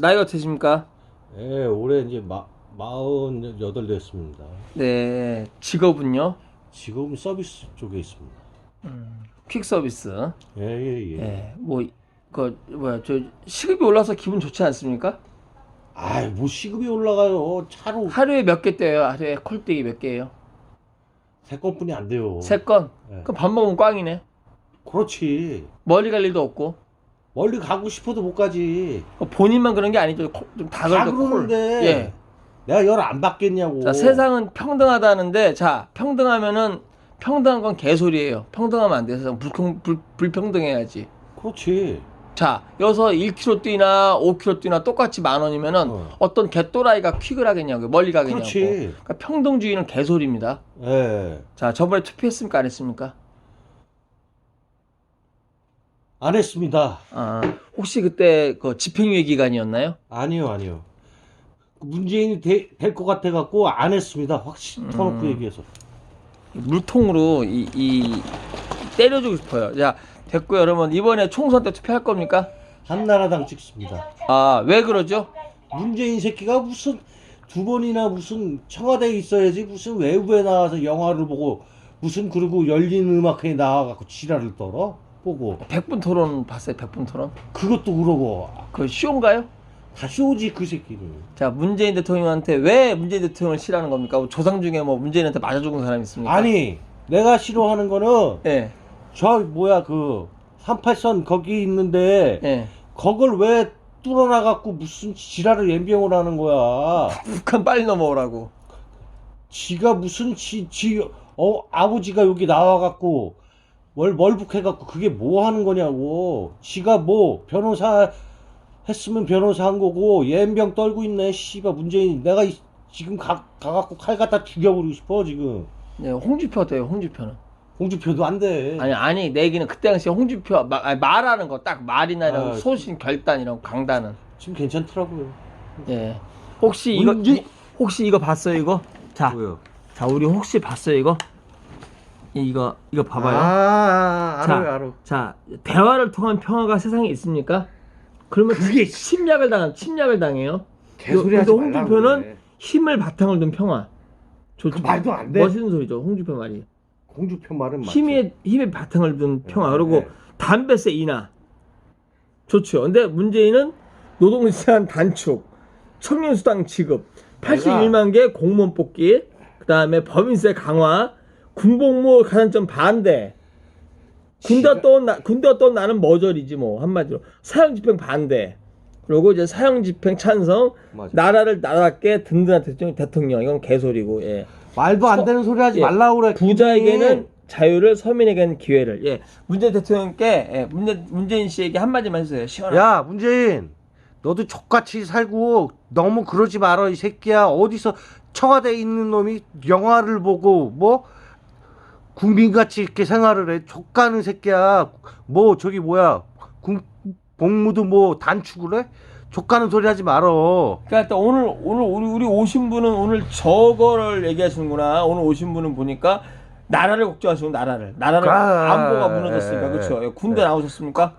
나이가 어떠십니까? 예, 올해 이제 마, 마흔 여덟 됐습니다. 네. 직업은요? 지금 서비스 쪽에 있습니다. 퀵 서비스. 예, 예, 예. 예. 뭐, 그, 뭐야, 저, 시급이 올라서 기분 좋지 않습니까? 아이, 뭐 시급이 올라가요. 차로 하루에 몇 개 떼요? 하루에 콜떼기 몇 개예요? 세 건뿐이 안 돼요. 세 건? 네. 그럼 밥 먹으면 꽝이네. 그렇지. 멀리 갈 일도 없고. 멀리 가고 싶어도 못 가지. 어, 본인만 그런 게 아니죠. 콜- 좀다 다들도 그러는데 예. 내가 열 안 받겠냐고. 자, 세상은 평등하다는데, 자, 평등하면은, 평등한 건 개소리예요. 평등하면 안 돼. 세상 불평, 불, 불평등해야지. 그렇지. 자, 여기서 1km 뛰나 5km 뛰나 똑같이 만 원이면은 어. 어. 떤 개또라이가 퀵을 하겠냐고요. 멀리 가겠냐고. 그렇지. 그러니까 평등주의는 개소리입니다. 예. 자, 저번에 투표했습니까? 안 했습니까? 안 했습니다. 아, 혹시 그때 그 집행유예 기간이었나요? 아니요, 아니요. 문재인이 될 것 같아 갖고 안 했습니다. 확실히 터놓고 음. 얘기해서. 물통으로 이, 이 때려주고 싶어요. 자, 됐고요. 여러분 이번에 총선 때 투표할 겁니까? 한나라당 찍습니다. 아, 왜 그러죠? 문재인 새끼가 무슨 두 번이나 무슨 청와대에 있어야지 무슨 외부에 나와서 영화를 보고 무슨 그리고 열린 음악회에 나와 갖고 지랄을 떨어 보고 100분 토론 봤어요. 100분 토론. 그것도 그러고 그 쇼인가요? 다 쇼지 그 새끼는 자, 문재인 대통령한테 왜 문재인 대통령을 싫어하는 겁니까? 뭐 조상 중에 뭐 문재인한테 맞아 죽은 사람 있습니까? 아니 내가 싫어하는 거는 예. 저 뭐야 그 38선 거기 있는데 예. 그걸 왜 뚫어놔갖고 무슨 지랄을 연병을 하는 거야 북한 빨리 넘어오라고. 지가 무슨 지, 지, 어, 아버지가 여기 나와갖고, 월, 월북해갖고, 그게 뭐 하는 거냐고. 지가 뭐, 변호사 했으면 변호사 한 거고, 연병 떨고 있네, 씨발, 문재인. 내가 이- 지금 가, 가갖고 칼 갖다 죽여버리고 싶어, 지금. 예, 홍준표 어때요? 홍준표는. 홍준표도 안 돼. 아니 아니 내 얘기는 그때 당시 홍준표 마- 아니, 말하는 거 딱 말이나 이런 아, 소신 결단 이런 강단은. 지금 괜찮더라고요. 예. 혹시 이거 혹시 이거 봤어요 이거? 자, 뭐요? 자 우리 혹시 봤어요 이거? 이- 이거 이거 봐봐요. 아, 아, 자, 알아요, 알아. 자 대화를 통한 평화가 세상에 있습니까? 그러면 그게 침략을 당 침략을 당해요. 개소리 근데 하지 말라고 홍준표는 그래. 힘을 바탕을 둔 평화. 좋죠. 그 말도 안 돼. 멋있는 소리죠. 홍준표 말이. 홍준표 말은. 힘의 힘의 바탕을 둔 평화. 네, 그리고 네. 담배세 인하. 좋죠. 근데 문재인은 노동시장 단축, 청년 수당 지급, 81만 개 공무원 뽑기, 그다음에 법인세 강화, 군복무 가산점 반대. 군대 또 나, 군대 또 나는 머저리지 뭐 한마디로 사형 집행 반대. 그리고 이제 사형 집행 찬성, 맞아. 나라를 나답게 든든한 대통령, 대통령 이건 개소리고 예. 말도 안 되는 소리 하지 예. 말라고 그래. 부자에게는 자유를 서민에게는 기회를 예 문재인 대통령께 예, 문재, 문재인 씨에게 한마디만 해주세요 시원하게 야 문재인 너도 족같이 살고 너무 그러지 말어 이 새끼야 어디서 청와대에 있는 놈이 영화를 보고 뭐 국민같이 이렇게 생활을 해. 족가는 새끼야. 뭐 저기 뭐야. 군, 복무도 뭐 단축을 해? 족가는 소리 하지 말어. 그러니까 또 오늘 오늘 우리 우리 오신 분은 오늘 저거를 얘기하시는구나. 오늘 오신 분은 보니까 나라를 걱정하시고 나라를. 나라를 아, 안보가 무너졌으니까. 예, 그렇죠 예. 군대 예. 나오셨습니까?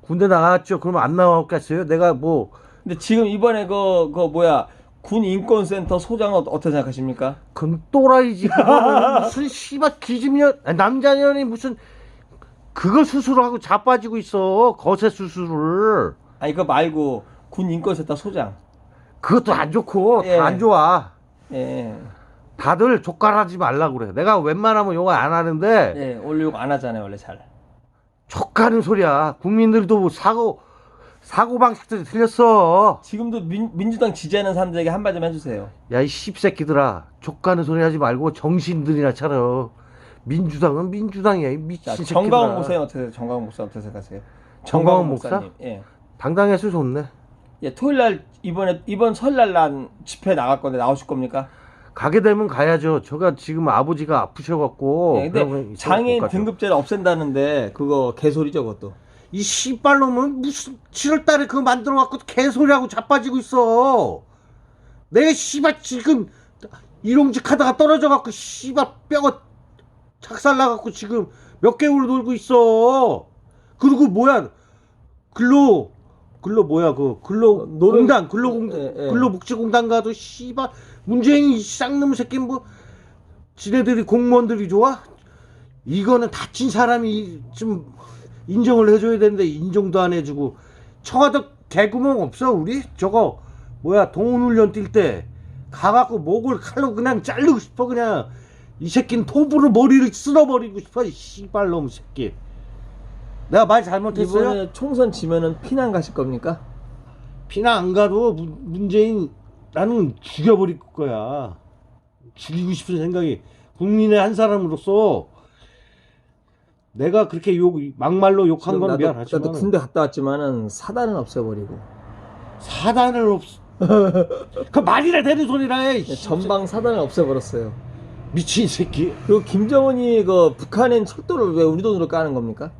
군대 나갔죠. 그러면 안 나왔겠어요? 내가 뭐 근데 지금 이번에 그 그 뭐야 군 인권센터 소장은 어- 어떻게 생각하십니까? 그 또라이지 그거는 무슨 씨발 기집년 아니, 남자년이 무슨 그거 수술하고 자빠지고 있어 거세 수술을. 아니 그거 말고 군 인권센터 소장. 그것도 안 좋고 예. 다 안 좋아. 예. 다들 족갈하지 말라 그래. 내가 웬만하면 욕안 하는데 예, 원래 욕안 하잖아요 원래 잘. 족가는 소리야. 국민들도 사고 사고 방식들이 틀렸어 지금도 민, 민주당 지지하는 사람들에게 한마디 만 해주세요. 야 이 씹새끼들아 족가는 소리 하지 말고 정신들이나 차려 민주당은 민주당이야 이 미친 자, 새끼들아 목사님 어떻게 정강원 목사 어떻게 생각하세요? 정강원 목사? 목사님, 예. 당당해서 좋네 예, 토요일 날 이번에 이번 설날 난 집회 나갈 건데 나오실 겁니까? 가게 되면 가야죠. 제가 지금 아버지가 아프셔갖고. 예, 그러면 근데 장애인. 등급제를 없앤다는데 그거 개소리죠, 그것도. 이 씨발놈은 무슨 7월달에 그거 만들어갖고 개소리하고 자빠지고 있어. 내 씨발 지금 일용직 하다가 떨어져갖고 씨발 뼈가 착살나갖고 지금 몇 개월 놀고 있어. 그리고 뭐야 글로 근로 뭐야 그 근로 어, 노동- 공단 근로공단 예, 예. 근로복지공단 가도 씨발 문재인이 쌍놈 새끼 뭐 지네들이 공무원들이 좋아? 이거는 다친 사람이 좀 인정을 해줘야 되는데 인정도 안 해주고 청와대 개구멍 없어 우리 저거 뭐야 동훈훈련 뛸 때 가갖고 목을 칼로 그냥 자르고 싶어 그냥 이 새끼는 톱으로 머리를 쓸어버리고 싶어 이 씨발놈 새끼 내가 말 잘못했어요? 이번에 총선 지면은 피난 가실 겁니까? 피나 안 가도 문- 문재인 나는 죽여버릴 거야. 죽이고 싶은 생각이 국민의 한 사람으로서 내가 그렇게 욕 막말로 욕한 건 나도, 미안하지만 나도 군대 갔다 왔지만은 사단은 없애버리고 사단을 없. 그 말이나 되는 소리라 해. 이 전방 사단을 없애버렸어요. 미친 새끼. 그리고 김정은이 그 북한엔 철도를 왜 우리 돈으로 까는 겁니까?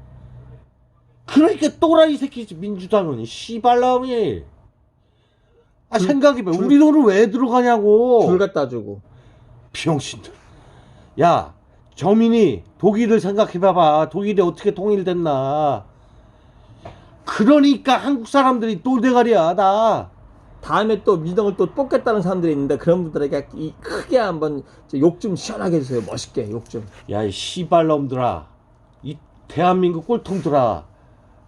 그러니까 또라이 새끼 민주당은 씨발놈이. 아 줄- 생각해봐. 줄- 우리 돈을 왜 들어가냐고. 줄 갖다 주고. 비용신들. 야, 저민이 독일을 생각해봐봐. 독일이 어떻게 통일됐나. 그러니까 한국 사람들이 똘대가리야, 나. 다음에 또 민정을 또 뽑겠다는 사람들이 있는데 그런 분들에게 이 크게 한번 욕 좀 시원하게 해주세요. 멋있게 욕 좀. 야, 이 씨발놈들아. 이 대한민국 꼴통들아.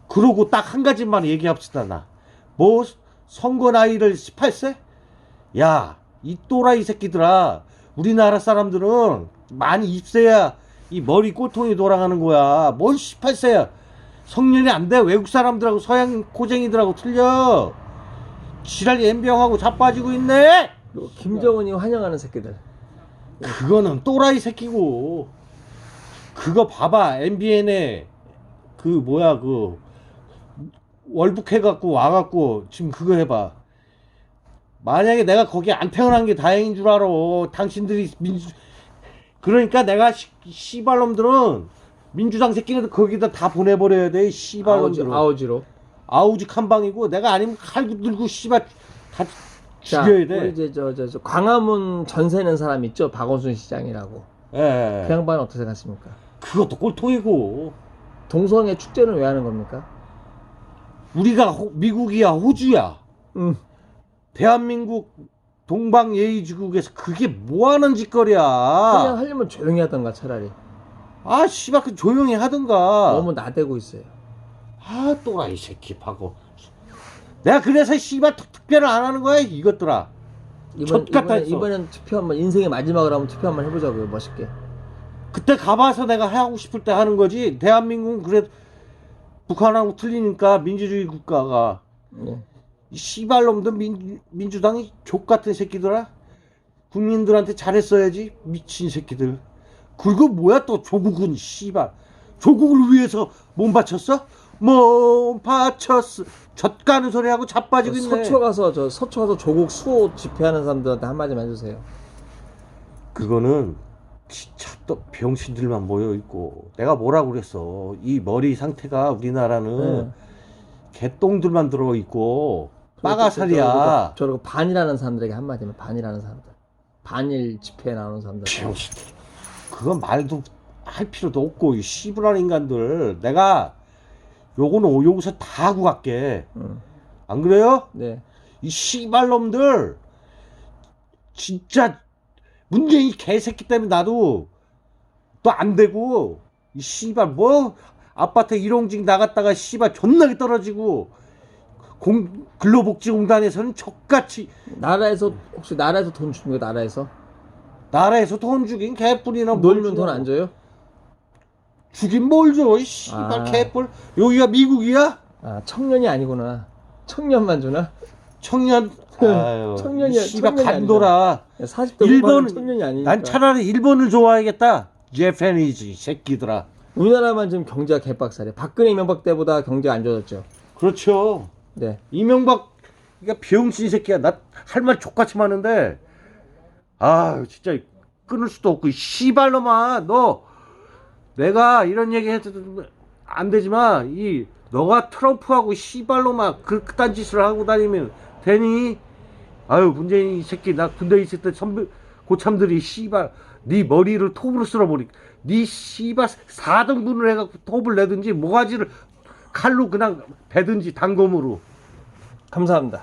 그러고 딱 한 가지만 얘기합시다, 나. 뭐, 선거 나이를 18세? 야, 이 또라이 새끼들아. 우리나라 사람들은 많이 입세야 이 머리 꼴통이 돌아가는 거야. 뭔 18세야. 성년이 안 돼. 외국 사람들하고 서양 고쟁이들하고 틀려. 지랄 연병하고 자빠지고 있네. 김정은이 환영하는 새끼들. 그거는 또라이 새끼고 그거 봐봐 MBN에 그 뭐야 그 월북해 갖고 와 갖고 지금 그거 해 봐 만약에 내가 거기 안 태어난 게 다행인 줄 알아 당신들이 민주 그러니까 내가 시- 씨발놈들은 민주당 새끼들 거기다 다 보내버려야 돼 아우지, 씨발놈들은 아우지 로. 아우지 칸방이고 내가 아니면 칼 들고 씨발 다 자, 죽여야 돼 이제 저, 저, 저 광화문 전세는 사람 있죠? 박원순 시장이라고. 예. 그 양반은 어떻게 생각하십니까? 그것도 꼴통이고 동성애 축제는 왜 하는 겁니까? 우리가 호- 미국이야 호주야 응. 대한민국 동방예의지국에서 그게 뭐 하는 그냥 짓거리야 하려면 조용히 하던가 차라리. 아 씨발 그 조용히 하든가 너무 나대고 있어요. 아 또라이 새끼 파고 내가 그래서 씨발 특- 특별을 안 하는 거야 이것들아 이번, 했어. 이번엔 투표 한번 인생의 마지막으로 한번 투표 한번 해보자고요 멋있게 그때 가봐서 내가 하고 싶을 때 하는 거지 대한민국은 그래도 북한하고 틀리니까 민주주의 국가가 네. 이 씨발놈들 민, 민주당이 족같은 새끼들아? 국민들한테 잘했어야지 미친 새끼들. 그리고 뭐야 또 조국은 씨발. 조국을 위해서 몸 바쳤어? 몸 바쳤어. 젖가는 소리하고 자빠지고 있네. 서초 가서 저 서초 가서 조국 수호 집회하는 사람들한테 한마디만 해주세요. 그거는 진짜 또 병신들만 모여 있고 내가 뭐라고 그랬어? 이 머리 상태가 우리나라는 네. 개똥들만 들어 있고 빠가살이야. 저러고 반이라는 사람들에게 한마디만 반이라는 사람들. 반일 집회에 나오는 사람들. 그건 말도 할 필요도 없고 이 씨부란 인간들. 내가 요거는 여기서 다 하고 갈게. 응. 안 그래요? 네. 이 씨발놈들. 진짜 문재인 개새끼 때문에 나도 또 안 되고 이 씨발 뭐 아파트 일용직 나갔다가 씨발 존나게 떨어지고 공 근로복지공단에서는 족같이 나라에서 혹시 나라에서 돈 줍니까 나라에서 나라에서 돈 주긴 개뿔이나 뭘 놀면 돈 주냐고. 안 줘요? 주긴 뭘 줘, 이 씨발 아. 개뿔. 여기가 미국이야? 아 청년이 아니구나 청년만 주나? 청년. 아유, 청년이- 이 씨발 청년이 간도라. 40대 일본, 청년이 아니니까 난 차라리 일본을 좋아하겠다. 제페니즈 새끼들아. 우리나라만 지금 경제가 개빡살이야 박근혜 이명박 때보다 경제가 안 좋아졌죠 그렇죠. 네 이명박, 그러니까 병신 새끼야. 나 할 말 족같이 많은데. 아, 진짜 끊을 수도 없고, 이 씨발놈아, 너, 내가 이런 얘기 해도 안 되지만, 이, 너가 트럼프하고 그, 그딴 짓을 하고 다니면 되니? 아유, 문재인 이 새끼, 나 군대 있을 때 선배, 고참들이 씨발, 네 머리를 톱으로 쓸어버리, 네 씨발 4등분을 해갖고 톱을 내든지, 모가지를 칼로 그냥 베든지 단검으로. 감사합니다.